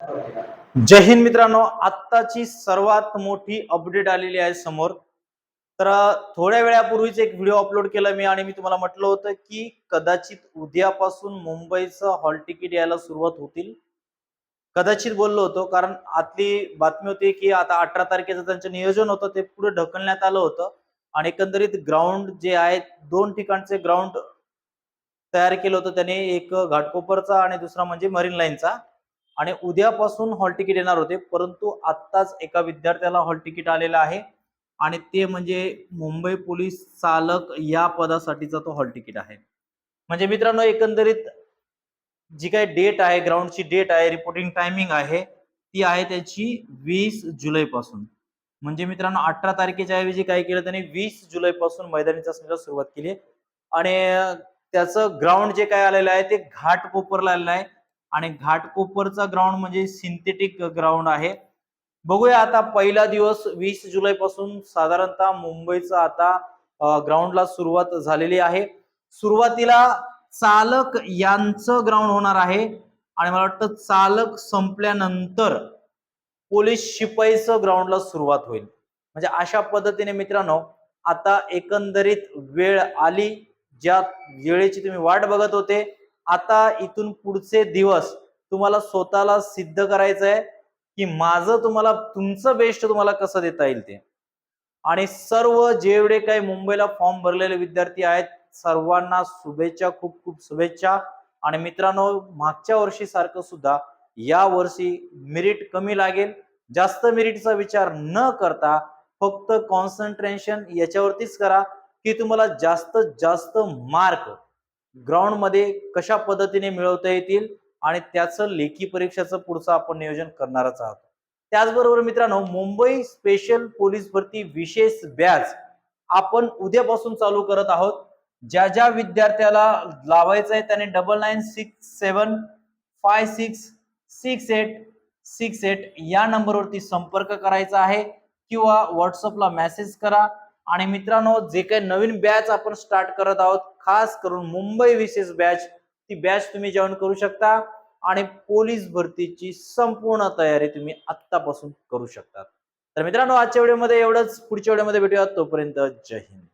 जय हिंद मित्रांनो आत्ताची सर्वात मोठी अपडेट आलेली आहे समोर. तर थोड्या वेळापूर्वीच एक व्हिडिओ अपलोड केला मी आणि मी तुम्हाला म्हटलं होतं की कदाचित उद्यापासून मुंबईचं हॉल तिकीट यायला सुरुवात होतील. कदाचित बोललो होतो कारण आतली बातमी होती की आता अठरा तारखेचं त्यांचं नियोजन होतं ते पुढे ढकलण्यात आलं होतं. आणि एकंदरीत ग्राउंड जे आहे दोन ठिकाणचे ग्राउंड तयार केलं होतं त्याने एक घाटकोपरचा आणि दुसरा म्हणजे मरीन लाईनचा आणि उद्यापासून हॉल तिकीट येणार होते परंतु आत्ताच एका विद्यार्थ्याला हॉल तिकीट आलेलं आहे आणि ते म्हणजे मुंबई पोलीस चालक या पदासाठीचा तो हॉल तिकीट आहे. म्हणजे मित्रांनो एकंदरीत जी काही डेट आहे ग्राउंडची डेट आहे रिपोर्टिंग टायमिंग आहे ती आहे त्याची वीस जुलै पासून म्हणजे मित्रांनो अठरा तारखेच्या ऐवजी काय केलं त्यांनी वीस जुलैपासून मैदानी चाचणीला सुरुवात केली आणि त्याचं ग्राउंड जे काय आलेलं आहे ते घाट कोपरला आलेलं आहे. आणि घाटकोपरचा ग्राउंड म्हणजे सिंथेटिक ग्राउंड आहे. बघूया आता पहिला दिवस वीस जुलै पासून साधारणतः मुंबईचं आता ग्राउंडला सुरुवात झालेली आहे. सुरुवातीला चालक यांचं ग्राउंड होणार आहे आणि मला वाटतं चालक संपल्यानंतर पोलीस शिपाईचं ग्राउंडला सुरुवात होईल. म्हणजे अशा पद्धतीने मित्रांनो आता एकंदरीत वेळ आली ज्या वेळेची तुम्ही वाट बघत होते. आता इथून पुढचे दिवस तुम्हाला स्वतःला सिद्ध करायचं आहे की माझं तुम्हाला तुमचं बेस्ट तुम्हाला कसं देता येईल ते. आणि सर्व जेवढे काही मुंबईला फॉर्म भरलेले विद्यार्थी आहेत सर्वांना शुभेच्छा खूप खूप शुभेच्छा. आणि मित्रांनो मागच्या वर्षी सारखं सुद्धा या वर्षी मेरिट कमी लागेल. जास्त मेरिटचा विचार न करता फक्त कॉन्सन्ट्रेशन याच्यावरतीच करा की तुम्हाला जास्तीत जास्त मार्क ग्राउंडमध्ये कशा पद्धतीने मिळवता येतील आणि त्याचं लेखी परीक्षेचं पुढचं आपण नियोजन करणारच आहोत. त्याचबरोबर मित्रांनो मुंबई स्पेशल पोलीस भरती विशेष बॅच आपण उद्यापासून चालू करत आहोत. ज्या ज्या विद्यार्थ्याला लावायचं आहे त्याने double nine six seven five six six eight six eight या नंबरवरती संपर्क करायचा आहे किंवा व्हॉट्सअपला मेसेज करा. आणि मित्रांनो जे काही नवीन बॅच आपण स्टार्ट करत आहोत खास करून मुंबई विशेष बॅच ती बॅच तुम्ही जॉईन करू शकता आणि पोलीस भरतीची संपूर्ण तयारी तुम्ही आत्तापासून करू शकता. तर मित्रांनो आजच्या व्हिडिओमध्ये एवढंच. पुढच्या व्हिडिओमध्ये भेटूयात. तोपर्यंत जय हिंद.